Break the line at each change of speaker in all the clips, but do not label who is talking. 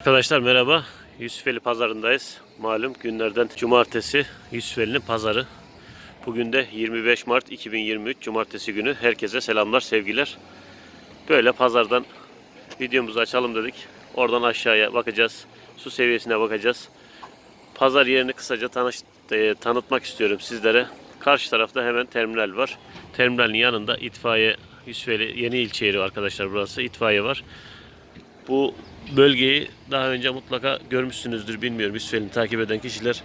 Arkadaşlar merhaba. Yusufeli pazarındayız. Malum günlerden cumartesi Yusufeli'nin pazarı. Bugün de 25 Mart 2023 cumartesi günü. Herkese selamlar, sevgiler. Böyle pazardan videomuzu açalım dedik. Oradan aşağıya bakacağız. Su seviyesine bakacağız. Pazar yerini kısaca tanış, e, tanıtmak istiyorum sizlere. Karşı tarafta hemen terminal var. Terminalin yanında itfaiye Yusufeli yeni ilçe yeri arkadaşlar burası. itfaiye var. Bu bölgeyi daha önce mutlaka görmüşsünüzdür bilmiyorum Yusufeli'ni takip eden kişiler.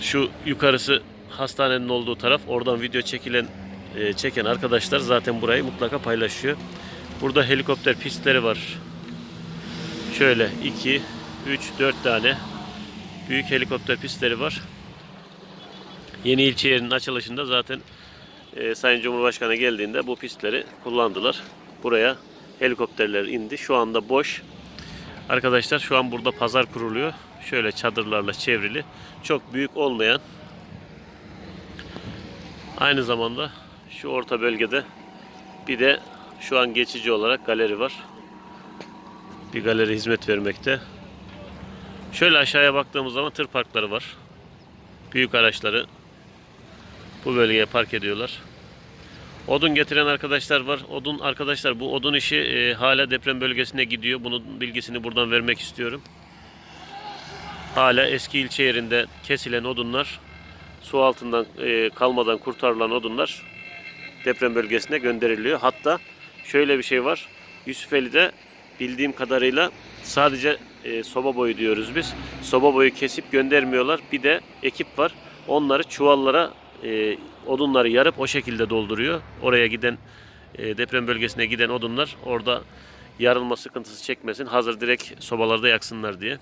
Şu yukarısı hastanenin olduğu taraf. Oradan video çekilen e, çeken arkadaşlar zaten burayı mutlaka paylaşıyor. Burada helikopter pistleri var. Şöyle 2 3 4 tane büyük helikopter pistleri var. Yeni ilçe yerinin açılışında zaten e, Sayın Cumhurbaşkanı geldiğinde bu pistleri kullandılar. Buraya helikopterler indi. Şu anda boş. Arkadaşlar şu an burada pazar kuruluyor. Şöyle çadırlarla çevrili. Çok büyük olmayan aynı zamanda şu orta bölgede bir de şu an geçici olarak galeri var. Bir galeri hizmet vermekte. Şöyle aşağıya baktığımız zaman tır parkları var. Büyük araçları bu bölgeye park ediyorlar. Odun getiren arkadaşlar var. Odun arkadaşlar bu odun işi e, hala deprem bölgesine gidiyor. Bunun bilgisini buradan vermek istiyorum. Hala eski ilçe yerinde kesilen odunlar su altından e, kalmadan kurtarılan odunlar deprem bölgesine gönderiliyor. Hatta şöyle bir şey var. Yusufeli'de bildiğim kadarıyla sadece e, soba boyu diyoruz biz. Soba boyu kesip göndermiyorlar. Bir de ekip var. Onları çuvallara e, odunları yarıp o şekilde dolduruyor. Oraya giden e, deprem bölgesine giden odunlar orada yarılma sıkıntısı çekmesin. Hazır direkt sobalarda yaksınlar diye.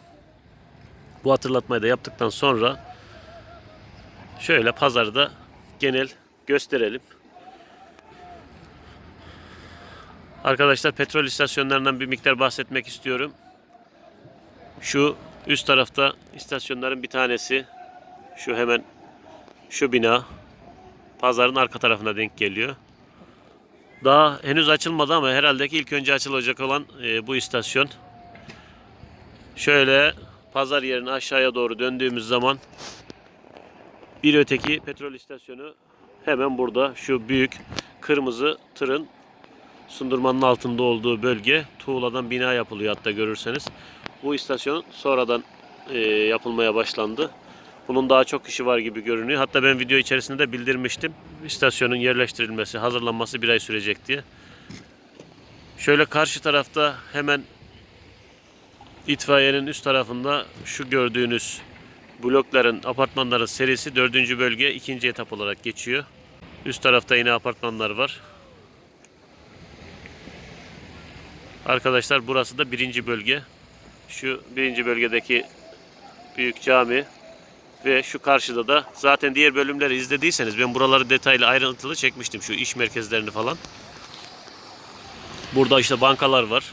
Bu hatırlatmayı da yaptıktan sonra şöyle pazarda genel gösterelim. Arkadaşlar petrol istasyonlarından bir miktar bahsetmek istiyorum. Şu üst tarafta istasyonların bir tanesi şu hemen şu bina pazarın arka tarafına denk geliyor. Daha henüz açılmadı ama herhalde ki ilk önce açılacak olan e, bu istasyon. Şöyle pazar yerine aşağıya doğru döndüğümüz zaman bir öteki petrol istasyonu hemen burada şu büyük kırmızı tırın sundurmanın altında olduğu bölge tuğladan bina yapılıyor hatta görürseniz. Bu istasyon sonradan e, yapılmaya başlandı. Bunun daha çok işi var gibi görünüyor. Hatta ben video içerisinde de bildirmiştim. İstasyonun yerleştirilmesi, hazırlanması bir ay sürecek diye. Şöyle karşı tarafta hemen itfaiyenin üst tarafında şu gördüğünüz blokların, apartmanların serisi 4. bölge 2. etap olarak geçiyor. Üst tarafta yine apartmanlar var. Arkadaşlar burası da birinci bölge. Şu birinci bölgedeki büyük cami ve şu karşıda da zaten diğer bölümleri izlediyseniz ben buraları detaylı ayrıntılı çekmiştim şu iş merkezlerini falan. Burada işte bankalar var.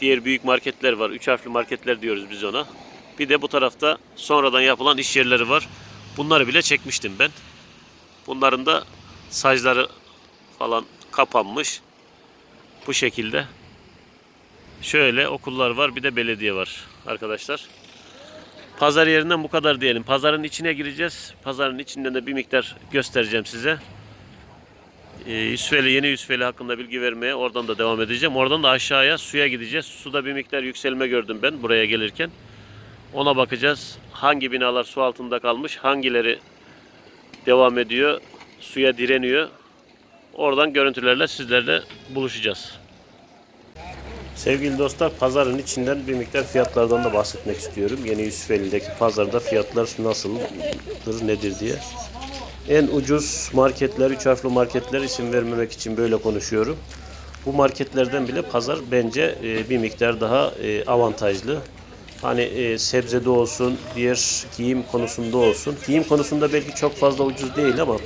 Diğer büyük marketler var. Üç harfli marketler diyoruz biz ona. Bir de bu tarafta sonradan yapılan iş yerleri var. Bunları bile çekmiştim ben. Bunların da sacları falan kapanmış. Bu şekilde. Şöyle okullar var bir de belediye var arkadaşlar. Pazar yerinden bu kadar diyelim. Pazarın içine gireceğiz. Pazarın içinden de bir miktar göstereceğim size. Ee, Yusufeli, yeni Yusufeli hakkında bilgi vermeye oradan da devam edeceğim. Oradan da aşağıya suya gideceğiz. Suda bir miktar yükselme gördüm ben buraya gelirken. Ona bakacağız. Hangi binalar su altında kalmış, hangileri devam ediyor, suya direniyor. Oradan görüntülerle sizlerle buluşacağız. Sevgili dostlar pazarın içinden bir miktar fiyatlardan da bahsetmek istiyorum. Yeni Yusufeli'deki pazarda fiyatlar nasıldır nedir diye. En ucuz marketler, üç harfli marketler isim vermemek için böyle konuşuyorum. Bu marketlerden bile pazar bence e, bir miktar daha e, avantajlı. Hani e, sebzede olsun, diğer giyim konusunda olsun. Giyim konusunda belki çok fazla ucuz değil ama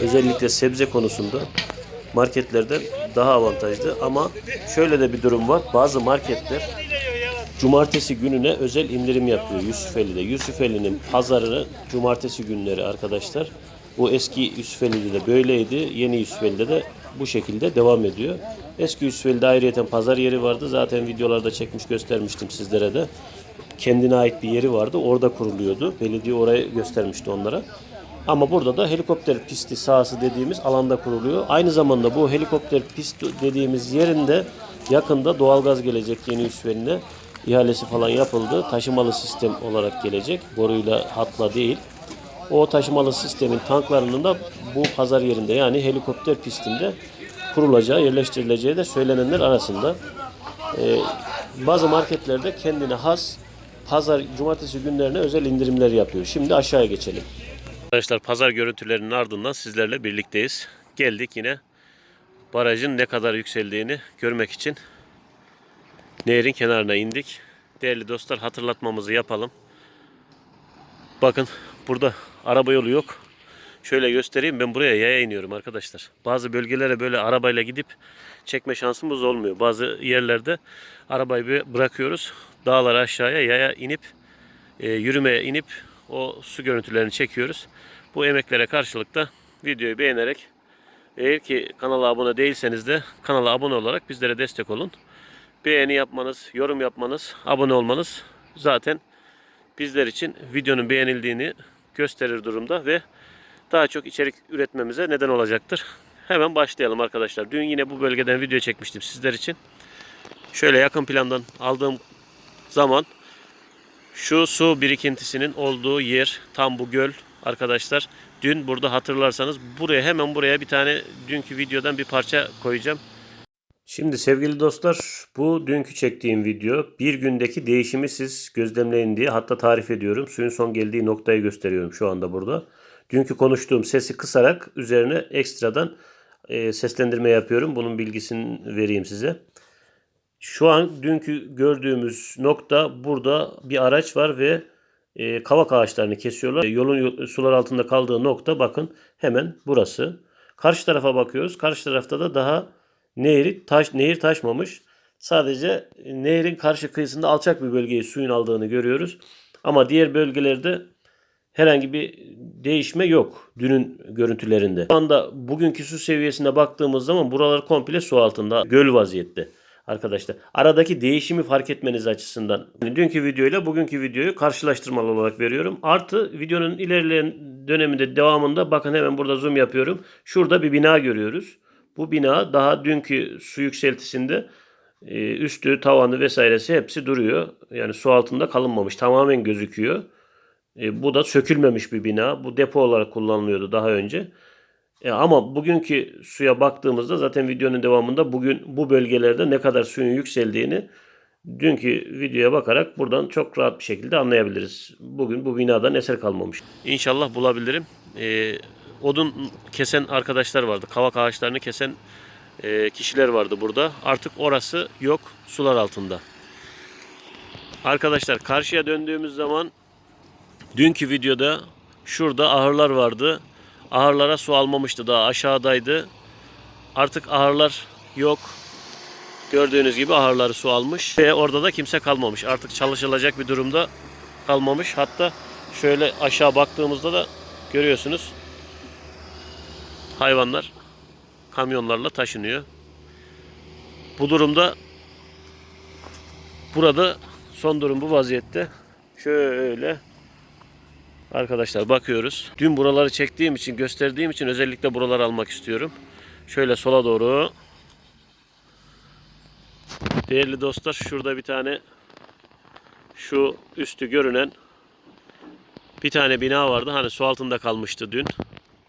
özellikle sebze konusunda marketlerden daha avantajlı ama şöyle de bir durum var. Bazı marketler cumartesi gününe özel indirim yapıyor Yusufeli'de. Yusufeli'nin pazarını cumartesi günleri arkadaşlar. Bu eski Yusufeli'de de böyleydi. Yeni Yusufeli'de de bu şekilde devam ediyor. Eski Yusufeli'de ayrıyeten pazar yeri vardı. Zaten videolarda çekmiş göstermiştim sizlere de. Kendine ait bir yeri vardı. Orada kuruluyordu. Belediye orayı göstermişti onlara. Ama burada da helikopter pisti sahası dediğimiz alanda kuruluyor. Aynı zamanda bu helikopter pisti dediğimiz yerinde yakında doğalgaz gelecek yeni Yusufeli'ne. İhalesi falan yapıldı. Taşımalı sistem olarak gelecek. Boruyla hatla değil. O taşımalı sistemin tanklarının da bu pazar yerinde yani helikopter pistinde kurulacağı, yerleştirileceği de söylenenler arasında. Ee, bazı marketlerde kendine has pazar, cumartesi günlerine özel indirimler yapıyor. Şimdi aşağıya geçelim. Arkadaşlar pazar görüntülerinin ardından sizlerle birlikteyiz. Geldik yine barajın ne kadar yükseldiğini görmek için nehrin kenarına indik. Değerli dostlar hatırlatmamızı yapalım. Bakın burada araba yolu yok. Şöyle göstereyim ben buraya yaya iniyorum arkadaşlar. Bazı bölgelere böyle arabayla gidip çekme şansımız olmuyor. Bazı yerlerde arabayı bırakıyoruz. Dağlara aşağıya yaya inip e, yürümeye inip o su görüntülerini çekiyoruz. Bu emeklere karşılık da videoyu beğenerek eğer ki kanala abone değilseniz de kanala abone olarak bizlere destek olun. Beğeni yapmanız, yorum yapmanız, abone olmanız zaten bizler için videonun beğenildiğini gösterir durumda ve daha çok içerik üretmemize neden olacaktır. Hemen başlayalım arkadaşlar. Dün yine bu bölgeden video çekmiştim sizler için. Şöyle yakın plandan aldığım zaman şu su birikintisinin olduğu yer tam bu göl arkadaşlar. Dün burada hatırlarsanız buraya hemen buraya bir tane dünkü videodan bir parça koyacağım. Şimdi sevgili dostlar bu dünkü çektiğim video bir gündeki değişimi siz gözlemleyin diye hatta tarif ediyorum. Suyun son geldiği noktayı gösteriyorum şu anda burada. Dünkü konuştuğum sesi kısarak üzerine ekstradan e, seslendirme yapıyorum. Bunun bilgisini vereyim size. Şu an dünkü gördüğümüz nokta burada bir araç var ve e, kavak ağaçlarını kesiyorlar. E, Yolun yo- sular altında kaldığı nokta bakın hemen burası. Karşı tarafa bakıyoruz. Karşı tarafta da daha nehri taş nehir taşmamış. Sadece nehrin karşı kıyısında alçak bir bölgeyi suyun aldığını görüyoruz. Ama diğer bölgelerde herhangi bir değişme yok dünün görüntülerinde. Şu anda bugünkü su seviyesine baktığımız zaman buralar komple su altında göl vaziyette arkadaşlar. Aradaki değişimi fark etmeniz açısından yani dünkü videoyla bugünkü videoyu karşılaştırmalı olarak veriyorum. Artı videonun ilerleyen döneminde devamında bakın hemen burada zoom yapıyorum. Şurada bir bina görüyoruz. Bu bina daha dünkü su yükseltisinde e, üstü, tavanı vesairesi hepsi duruyor. Yani su altında kalınmamış. Tamamen gözüküyor. E, bu da sökülmemiş bir bina. Bu depo olarak kullanılıyordu daha önce. E, ama bugünkü suya baktığımızda zaten videonun devamında bugün bu bölgelerde ne kadar suyun yükseldiğini dünkü videoya bakarak buradan çok rahat bir şekilde anlayabiliriz. Bugün bu binadan eser kalmamış. İnşallah bulabilirim. E, odun kesen arkadaşlar vardı. Kavak ağaçlarını kesen e, kişiler vardı burada. Artık orası yok. Sular altında. Arkadaşlar karşıya döndüğümüz zaman dünkü videoda şurada ahırlar vardı. Ahırlara su almamıştı daha aşağıdaydı. Artık ahırlar yok. Gördüğünüz gibi ahırları su almış ve orada da kimse kalmamış. Artık çalışılacak bir durumda kalmamış. Hatta şöyle aşağı baktığımızda da görüyorsunuz hayvanlar kamyonlarla taşınıyor. Bu durumda burada son durum bu vaziyette. Şöyle Arkadaşlar bakıyoruz. Dün buraları çektiğim için, gösterdiğim için özellikle buraları almak istiyorum. Şöyle sola doğru. Değerli dostlar şurada bir tane şu üstü görünen bir tane bina vardı. Hani su altında kalmıştı dün.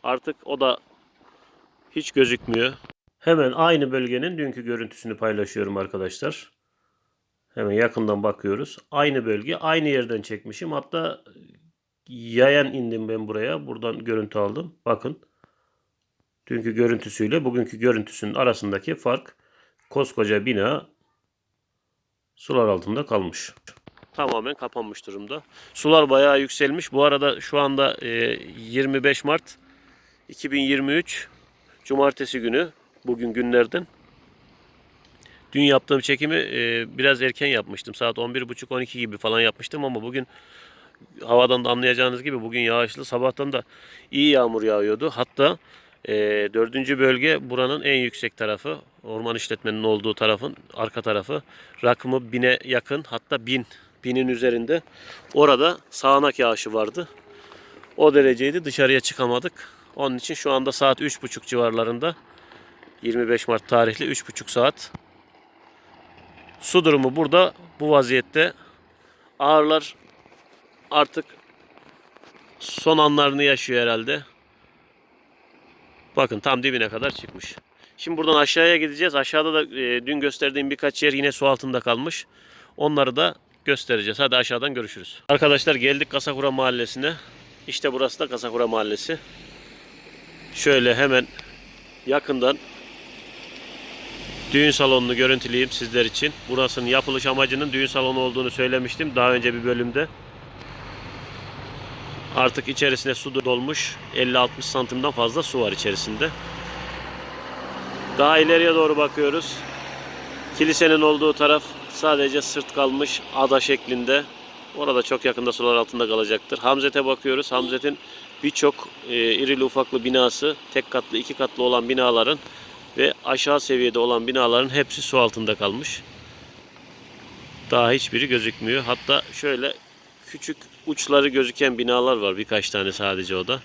Artık o da hiç gözükmüyor. Hemen aynı bölgenin dünkü görüntüsünü paylaşıyorum arkadaşlar. Hemen yakından bakıyoruz. Aynı bölge, aynı yerden çekmişim. Hatta yayan indim ben buraya. Buradan görüntü aldım. Bakın. Dünkü görüntüsüyle bugünkü görüntüsünün arasındaki fark koskoca bina sular altında kalmış. Tamamen kapanmış durumda. Sular bayağı yükselmiş. Bu arada şu anda e, 25 Mart 2023 Cumartesi günü bugün günlerden. Dün yaptığım çekimi e, biraz erken yapmıştım. Saat 11.30-12 gibi falan yapmıştım ama bugün havadan da anlayacağınız gibi bugün yağışlı. Sabahtan da iyi yağmur yağıyordu. Hatta e, dördüncü bölge buranın en yüksek tarafı. Orman işletmenin olduğu tarafın arka tarafı. Rakımı bine yakın hatta bin, binin üzerinde. Orada sağanak yağışı vardı. O dereceydi dışarıya çıkamadık. Onun için şu anda saat 3.30 civarlarında. 25 Mart tarihli 3.5 saat. Su durumu burada bu vaziyette. Ağırlar artık son anlarını yaşıyor herhalde. Bakın tam dibine kadar çıkmış. Şimdi buradan aşağıya gideceğiz. Aşağıda da e, dün gösterdiğim birkaç yer yine su altında kalmış. Onları da göstereceğiz. Hadi aşağıdan görüşürüz. Arkadaşlar geldik Kasakura Mahallesi'ne. İşte burası da Kasakura Mahallesi. Şöyle hemen yakından düğün salonunu görüntüleyeyim sizler için. Burasının yapılış amacının düğün salonu olduğunu söylemiştim daha önce bir bölümde. Artık içerisine su dolmuş. 50-60 santimden fazla su var içerisinde. Daha ileriye doğru bakıyoruz. Kilisenin olduğu taraf sadece sırt kalmış ada şeklinde. Orada çok yakında sular altında kalacaktır. Hamzet'e bakıyoruz. Hamzet'in birçok e, irili ufaklı binası, tek katlı, iki katlı olan binaların ve aşağı seviyede olan binaların hepsi su altında kalmış. Daha hiçbiri gözükmüyor. Hatta şöyle küçük uçları gözüken binalar var. Birkaç tane sadece o da.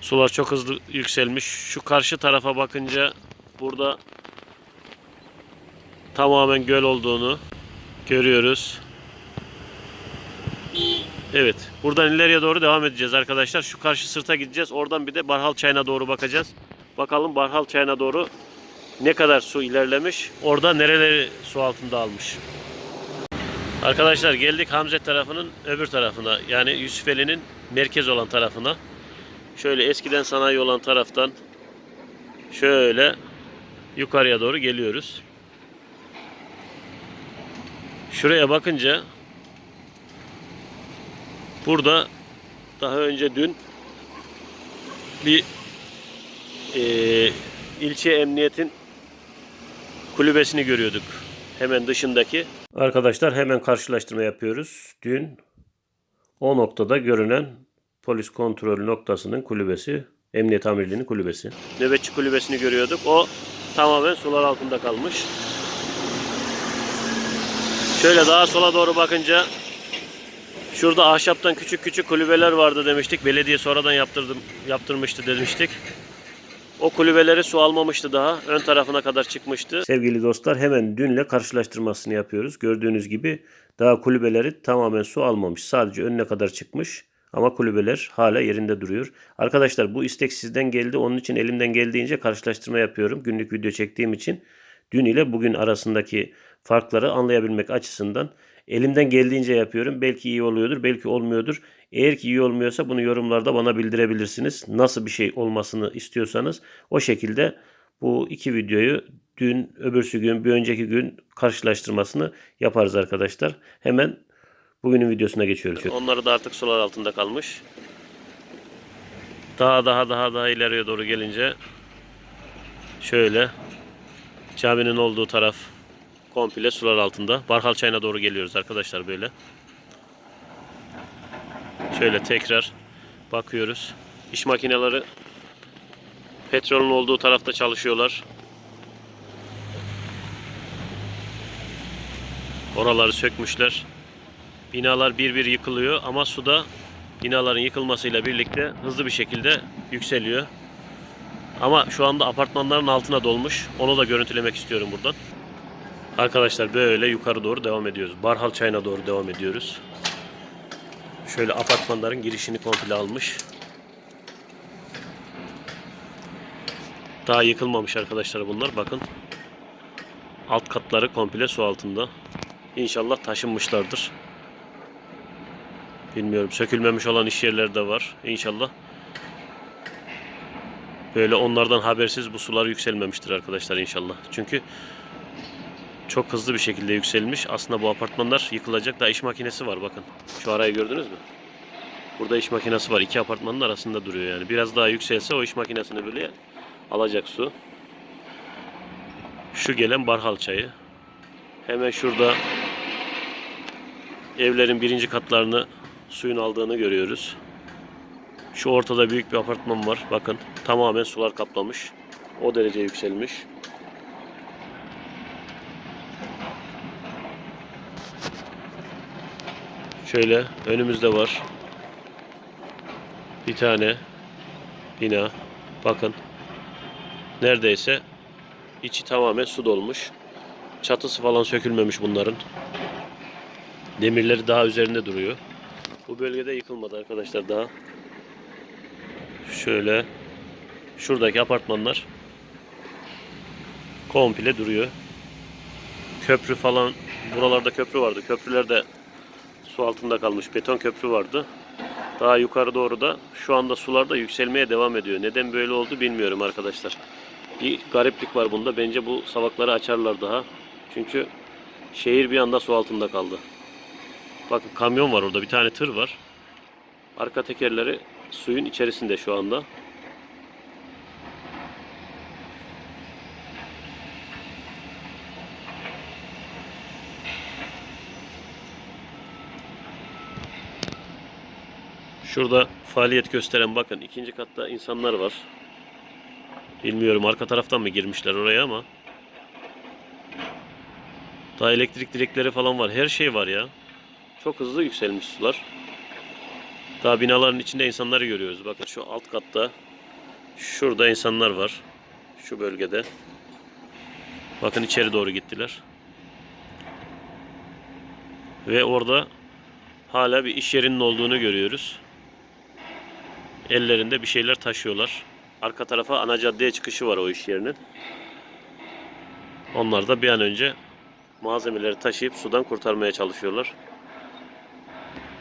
Sular çok hızlı yükselmiş. Şu karşı tarafa bakınca burada tamamen göl olduğunu görüyoruz. Evet. Buradan ileriye doğru devam edeceğiz arkadaşlar. Şu karşı sırta gideceğiz. Oradan bir de Barhal Çayı'na doğru bakacağız. Bakalım Barhal Çayı'na doğru ne kadar su ilerlemiş. Orada nereleri su altında almış. Arkadaşlar geldik Hamzet tarafının öbür tarafına. Yani Yusufeli'nin merkez olan tarafına. Şöyle eskiden sanayi olan taraftan şöyle yukarıya doğru geliyoruz. Şuraya bakınca burada daha önce dün bir eee, ilçe emniyetin kulübesini görüyorduk. Hemen dışındaki. Arkadaşlar hemen karşılaştırma yapıyoruz. Dün o noktada görünen polis kontrol noktasının kulübesi, emniyet amirliğinin kulübesi. Nöbetçi kulübesini görüyorduk. O tamamen sular altında kalmış. Şöyle daha sola doğru bakınca şurada ahşaptan küçük küçük kulübeler vardı demiştik. Belediye sonradan yaptırdım, yaptırmıştı demiştik. O kulübeleri su almamıştı daha. Ön tarafına kadar çıkmıştı. Sevgili dostlar hemen dünle karşılaştırmasını yapıyoruz. Gördüğünüz gibi daha kulübeleri tamamen su almamış. Sadece önüne kadar çıkmış. Ama kulübeler hala yerinde duruyor. Arkadaşlar bu istek sizden geldi. Onun için elimden geldiğince karşılaştırma yapıyorum. Günlük video çektiğim için. Dün ile bugün arasındaki farkları anlayabilmek açısından elimden geldiğince yapıyorum. Belki iyi oluyordur, belki olmuyordur. Eğer ki iyi olmuyorsa bunu yorumlarda bana bildirebilirsiniz. Nasıl bir şey olmasını istiyorsanız o şekilde bu iki videoyu dün, öbürsü gün, bir önceki gün karşılaştırmasını yaparız arkadaşlar. Hemen bugünün videosuna geçiyoruz. Onları da artık sular altında kalmış. Daha daha daha daha ileriye doğru gelince şöyle caminin olduğu taraf komple sular altında. Barhal çayına doğru geliyoruz arkadaşlar böyle. Şöyle tekrar bakıyoruz. İş makineleri petrolün olduğu tarafta çalışıyorlar. Oraları sökmüşler. Binalar bir bir yıkılıyor ama suda binaların yıkılmasıyla birlikte hızlı bir şekilde yükseliyor. Ama şu anda apartmanların altına dolmuş. Onu da görüntülemek istiyorum buradan. Arkadaşlar böyle yukarı doğru devam ediyoruz. Barhal çayına doğru devam ediyoruz. Şöyle apartmanların girişini komple almış. Daha yıkılmamış arkadaşlar bunlar. Bakın. Alt katları komple su altında. İnşallah taşınmışlardır. Bilmiyorum. Sökülmemiş olan iş yerleri de var. İnşallah. Böyle onlardan habersiz bu sular yükselmemiştir arkadaşlar inşallah. Çünkü çok hızlı bir şekilde yükselmiş. Aslında bu apartmanlar yıkılacak. Daha iş makinesi var bakın. Şu arayı gördünüz mü? Burada iş makinesi var. İki apartmanın arasında duruyor yani. Biraz daha yükselse o iş makinesini böyle alacak su. Şu gelen Barhal çayı. Hemen şurada evlerin birinci katlarını suyun aldığını görüyoruz. Şu ortada büyük bir apartman var. Bakın tamamen sular kaplamış. O derece yükselmiş. Şöyle önümüzde var. Bir tane bina. Bakın. Neredeyse içi tamamen su dolmuş. Çatısı falan sökülmemiş bunların. Demirleri daha üzerinde duruyor. Bu bölgede yıkılmadı arkadaşlar daha. Şöyle şuradaki apartmanlar komple duruyor. Köprü falan buralarda köprü vardı. Köprüler de su altında kalmış. Beton köprü vardı. Daha yukarı doğru da şu anda sular da yükselmeye devam ediyor. Neden böyle oldu bilmiyorum arkadaşlar. Bir gariplik var bunda. Bence bu savakları açarlar daha. Çünkü şehir bir anda su altında kaldı. Bakın kamyon var orada. Bir tane tır var. Arka tekerleri suyun içerisinde şu anda. Şurada faaliyet gösteren bakın ikinci katta insanlar var. Bilmiyorum arka taraftan mı girmişler oraya ama. Daha elektrik direkleri falan var. Her şey var ya. Çok hızlı yükselmiş sular. Daha binaların içinde insanları görüyoruz. Bakın şu alt katta şurada insanlar var. Şu bölgede. Bakın içeri doğru gittiler. Ve orada hala bir iş yerinin olduğunu görüyoruz. Ellerinde bir şeyler taşıyorlar. Arka tarafa ana caddeye çıkışı var o iş yerinin. Onlar da bir an önce malzemeleri taşıyıp sudan kurtarmaya çalışıyorlar.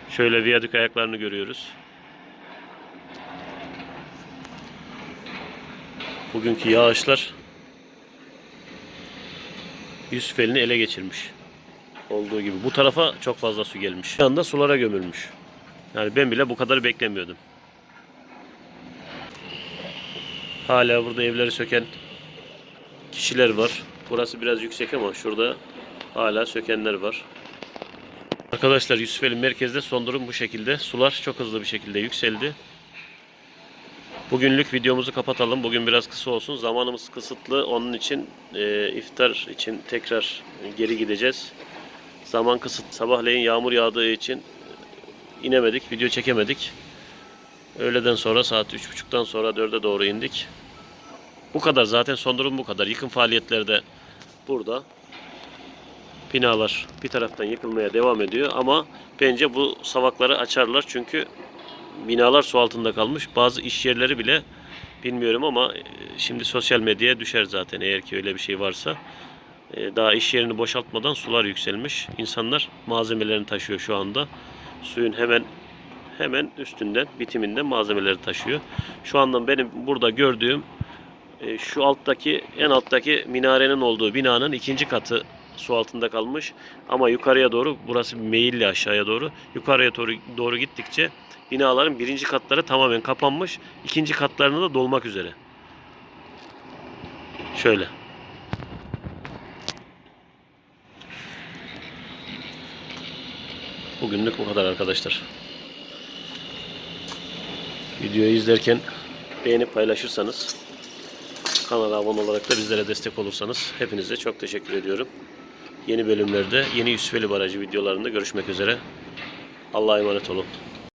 Şöyle viyadük ayaklarını görüyoruz. Bugünkü yağışlar Yusufeli'ni ele geçirmiş. Olduğu gibi. Bu tarafa çok fazla su gelmiş. Bir anda sulara gömülmüş. Yani ben bile bu kadar beklemiyordum. Hala burada evleri söken kişiler var. Burası biraz yüksek ama şurada hala sökenler var. Arkadaşlar Yusufeli merkezde son durum bu şekilde. Sular çok hızlı bir şekilde yükseldi. Bugünlük videomuzu kapatalım. Bugün biraz kısa olsun. Zamanımız kısıtlı. Onun için e, iftar için tekrar geri gideceğiz. Zaman kısıt. Sabahleyin yağmur yağdığı için inemedik. Video çekemedik. Öğleden sonra saat 3.30'dan sonra 4'e doğru indik. Bu kadar zaten son durum bu kadar. Yıkım faaliyetleri de burada. Binalar bir taraftan yıkılmaya devam ediyor ama bence bu savakları açarlar çünkü binalar su altında kalmış. Bazı iş yerleri bile bilmiyorum ama e, şimdi sosyal medyaya düşer zaten eğer ki öyle bir şey varsa. E, Daha iş yerini boşaltmadan sular yükselmiş. İnsanlar malzemelerini taşıyor şu anda. Suyun hemen hemen üstünden bitiminden malzemeleri taşıyor. Şu anda benim burada gördüğüm e, şu alttaki en alttaki minarenin olduğu binanın ikinci katı su altında kalmış. Ama yukarıya doğru burası meyilli aşağıya doğru. Yukarıya doğru, doğru gittikçe binaların birinci katları tamamen kapanmış. ikinci katlarını da dolmak üzere. Şöyle. Bugünlük bu kadar arkadaşlar. Videoyu izlerken beğenip paylaşırsanız kanala abone olarak da bizlere destek olursanız hepinize çok teşekkür ediyorum. Yeni bölümlerde yeni Yusufeli Barajı videolarında görüşmek üzere. Allah'a emanet olun.